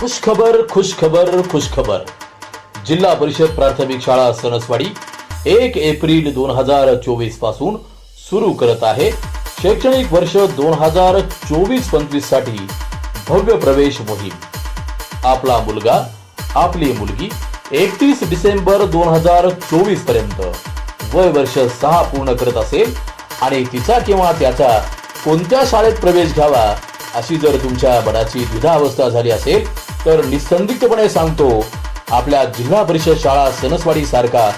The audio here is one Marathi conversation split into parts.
खुशखबर खुशखबर खुशखबर. जिल्हा परिषद प्राथमिक शाळा सणसवाडी एक एप्रिल दोन हजार चोवीसपासून सुरू करत आहे. शैक्षणिक वर्ष दोन हजार चोवीस पंचवीससाठी भव्य प्रवेश मोहीम. आपला मुलगा आपली मुलगी एकतीस डिसेंबर दोन हजार चोवीसपर्यंत वय वर्ष सहा पूर्ण करत असेल आणि तिचा किंवा त्याचा कोणत्या शाळेत प्रवेश घ्यावा अशी जर तुमच्या मनाची द्विधा अवस्था झाली असेल तर निसंदिग्धपणे सांगतो आपल्या जिल्हा परिषद शाळा सणसवाडी सारखा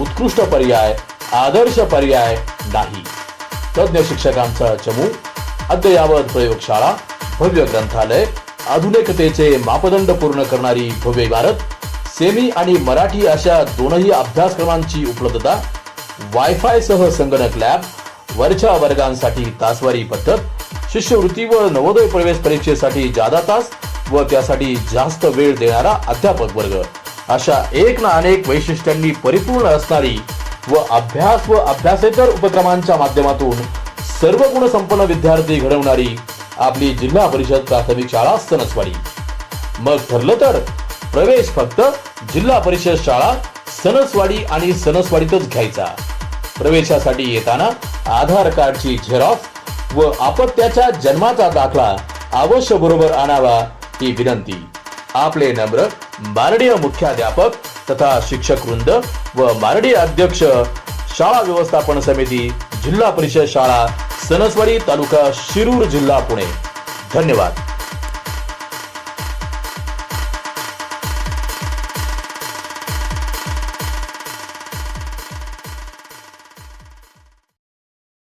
उत्कृष्ट पर्याय आदर्श पर्याय नाही. तज्ञ शिक्षकांचा चमू अद्ययावत प्रयोगशाळा भव्य ग्रंथालय आधुनिकतेचे मापदंड पूर्ण करणारी भव्य इमारत सेमी आणि मराठी अशा दोनही अभ्यासक्रमांची उपलब्धता वायफाय सह संगणक लॅब वरच्या वर्गांसाठी तासवारी पद्धत शिष्यवृत्ती व नवोदय प्रवेश परीक्षेसाठी जादा तास व त्यासाठी जास्त वेळ देणारा अध्यापक वर्ग. अशा एक ना अनेक वैशिष्ट्यांनी परिपूर्ण असणारी व अभ्यास व अभ्यासेतर उपक्रमांच्या माध्यमातून सर्व गुण संपन्न विद्यार्थी घडवणारी आपली जिल्हा परिषद प्राथमिक शाळा सणसवाडी. मग ठरलं तर प्रवेश फक्त जिल्हा परिषद शाळा सणसवाडी आणि सणसवाडीतच घ्यायचा. प्रवेशासाठी येताना आधार कार्डची झेरॉक्स व आपत्याच्या जन्माचा दाखला अवश्य बरोबर आणावा ही विनंती. आपले नम्र माननीय मुख्याध्यापक तथा शिक्षक वृंद व माननीय अध्यक्ष शाळा व्यवस्थापन समिती जिल्हा परिषद शाळा सणसवाडी तालुका शिरूर जिल्हा पुणे. धन्यवाद.